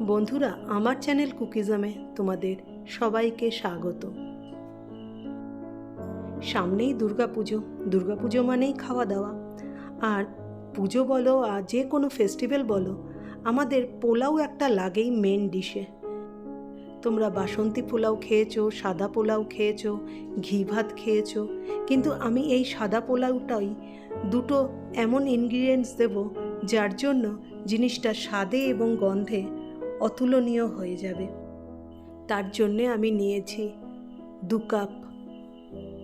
বন্ধুরা, আমার চ্যানেল কুকিজমে তোমাদের সবাইকে স্বাগত। সামনেই দুর্গাপুজো। দুর্গাপুজো মানেই খাওয়া দাওয়া আর পুজো বলো আর যে কোনো ফেস্টিভ্যাল বলো, আমাদের পোলাও একটা লাগেই মেন ডিশে। তোমরা বাসন্তী পোলাও খেয়েছো, সাদা পোলাও খেয়েছো, ঘি ভাত খেয়েছো, কিন্তু আমি এই সাদা পোলাওটাই দুটো এমন ইনগ্রিডিয়েন্টস দেব, যার জন্য জিনিসটা স্বাদে এবং গন্ধে অতুলনীয় হয়ে যাবে। তার জন্যে আমি নিয়েছি দু কাপ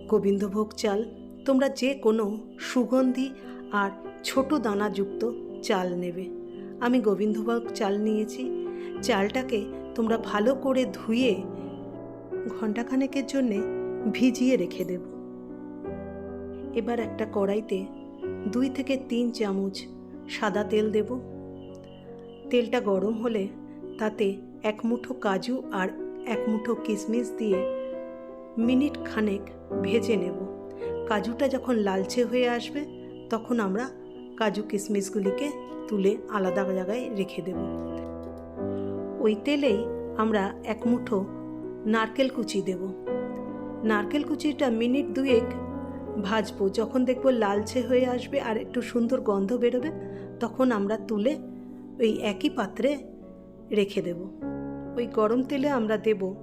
গোবিন্দভোগ চাল। তোমরা যে কোনো সুগন্ধি আর ছোট দানাযুক্ত চাল নেবে। আমি গোবিন্দভোগ চাল নিয়েছি। চালটাকে তোমরা ভালো করে ধুয়ে ঘন্টাখানেকের জন্যে ভিজিয়ে রেখে দেব। এবার একটা কড়াইতে দুই থেকে তিন চামচ সাদা তেল দেব। তেলটা গরম হলে তাতে এক মুঠো কাজু আর এক মুঠো কিশমিশ দিয়ে মিনিট খানেক ভেজে নেব। কাজুটা যখন লালচে হয়ে আসবে, তখন আমরা কাজু কিশমিশগুলিকে তুলে আলাদা জায়গায় রেখে দেব। ওই তেলেই আমরা এক মুঠো নারকেল কুচি দেব। নারকেল কুচিটা মিনিট দুয়েক ভাজবো। যখন দেখব লালচে হয়ে আসবে আর একটু সুন্দর গন্ধ বেরোবে, তখন আমরা তুলে ওই একই পাত্রে রেখে দেব। ওই গরম তেলে আমরা দেব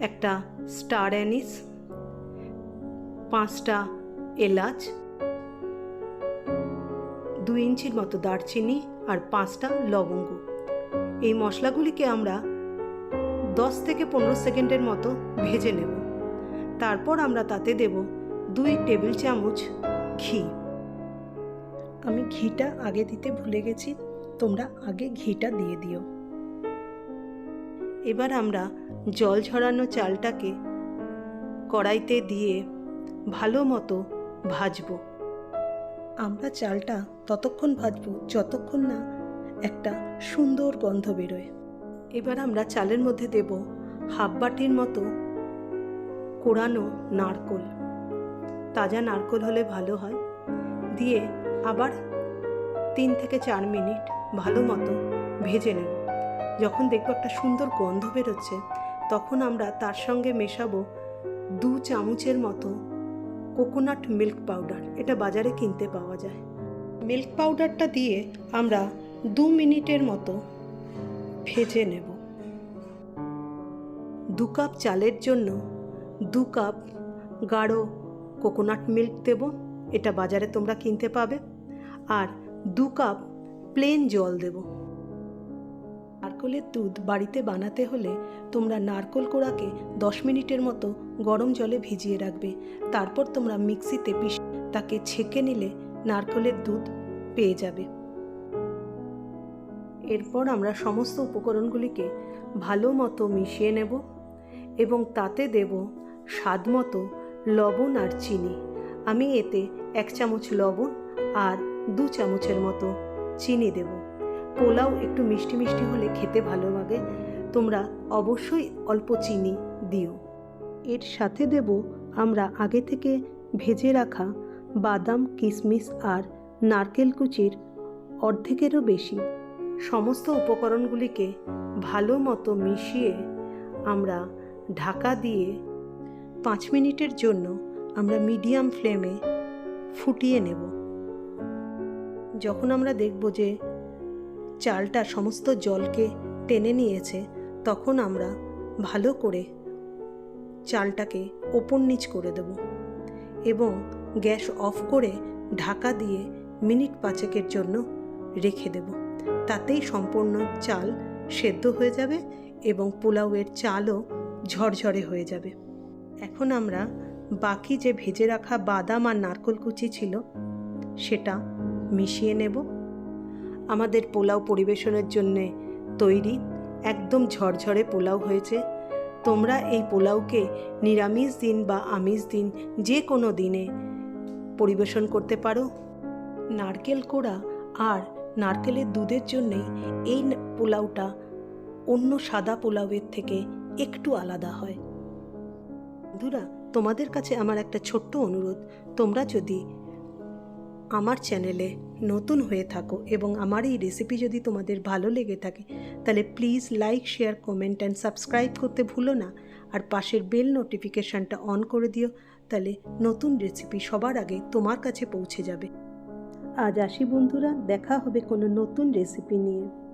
একটা স্টার অ্যানিস, পাঁচটা এলাচ, দু ইঞ্চির মতো দারচিনি আর পাঁচটা লবঙ্গ। এই মশলাগুলিকে আমরা দশ থেকে পনেরো সেকেন্ডের মতো ভেজে নেব। তারপর আমরা তাতে দেব দুই টেবিল চামচ ঘি। আমি ঘিটা আগে দিতে ভুলে গেছি, তোমরা আগে ঘিটা দিয়ে দিও। এবার আমরা জল ঝরানো চালটাকে কড়াইতে দিয়ে ভালো মতো ভাজবো। আমরা চালটা ততক্ষণ ভাজব, যতক্ষণ না একটা সুন্দর গন্ধ বেরোয়। এবার আমরা চালের মধ্যে দেব হাফ বাটির মতো কোড়ানো নারকোল। তাজা নারকোল হলে ভালো হয়। দিয়ে আবার তিন থেকে চার মিনিট ভালো মতো ভেজে নেব। যখন দেখব একটা সুন্দর গন্ধ বেরোচ্ছে, তখন আমরা তার সঙ্গে মেশাবো দু চামচের মতো কোকোনাট মিল্ক পাউডার এটা বাজারে কিনতে পাওয়া যায়। মিল্ক পাউডারটা দিয়ে আমরা দু মিনিটের মতো ভেজে নেব। দু কাপ চালের জন্য দু কাপ গাঢ় কোকোনাট মিল্ক দেব। এটা বাজারে তোমরা কিনতে পাবে। আর দু কাপ প্লেন জল দেব। নারকলের দুধ বাড়িতে বানাতে হলে তোমরা নারকল কোড়াকে দশ মিনিটের মতো গরম জলে ভিজিয়ে রাখবে। তারপর তোমরা মিক্সিতে পিস তাকে ছেঁকে নিলে নারকলের দুধ পেয়ে যাবে। এরপর আমরা সমস্ত উপকরণগুলিকে ভালো মতো মিশিয়ে নেব এবং তাতে দেব স্বাদ মতো লবণ আর চিনি। আমি এতে এক চামচ লবণ আর দু চামচের মতো চিনি দেব। পোলাও একটু মিষ্টি মিষ্টি হলে খেতে ভালো লাগে, তোমরা অবশ্যই অল্প চিনি দিও। এর সাথে দেব আমরা আগে থেকে ভেজে রাখা বাদাম, কিশমিশ আর নারকেল কুচির অর্ধেকেরও বেশি। সমস্ত উপকরণগুলিকে ভালো মতো মিশিয়ে আমরা ঢাকা দিয়ে পাঁচ মিনিটের জন্য আমরা মিডিয়াম ফ্লেমে ফুটিয়ে নেব। যখন আমরা দেখব যে চালটা সমস্ত জলকে টেনে নিয়েছে, তখন আমরা ভালো করে চালটাকে ওপর নিচ করে দেব এবং গ্যাস অফ করে ঢাকা দিয়ে মিনিট পাঁচেকের জন্য রেখে দেব। তাতেই সম্পূর্ণ চাল সেদ্ধ হয়ে যাবে এবং পোলাওয়ের চালও ঝরঝরে হয়ে যাবে। এখন আমরা বাকি যে ভেজে রাখা বাদাম আর নারকল কুচি ছিল, সেটা মিশিয়ে নেব। আমাদের পোলাও পরিবেশনের জন্যে তৈরি একদম ঝরঝরে পোলাও হয়েছে। তোমরা এই পোলাওকে নিরামিষ দিন বা আমিষ দিন যে কোনো দিনে পরিবেশন করতে পারো। নারকেল কোড়া আর নারকেলের দুধের জন্যেই এই পোলাওটা অন্য সাদা পোলাওয়ের থেকে একটু আলাদা হয়। বন্ধুরা, তোমাদের কাছে আমার একটা ছোট্ট অনুরোধ। তোমরা যদি আমার চ্যানেলে নতুন হয়ে থাকো এবং আমার এই রেসিপি যদি তোমাদের ভালো লেগে থাকে, তাহলে please like share comment and subscribe করতে ভুলো না। আর পাশের বেল নোটিফিকেশানটা অন করে দিও, তাহলে নতুন রেসিপি সবার আগে তোমার কাছে পৌঁছে যাবে। আজ আসি বন্ধুরা, দেখা হবে কোনো নতুন রেসিপি নিয়ে।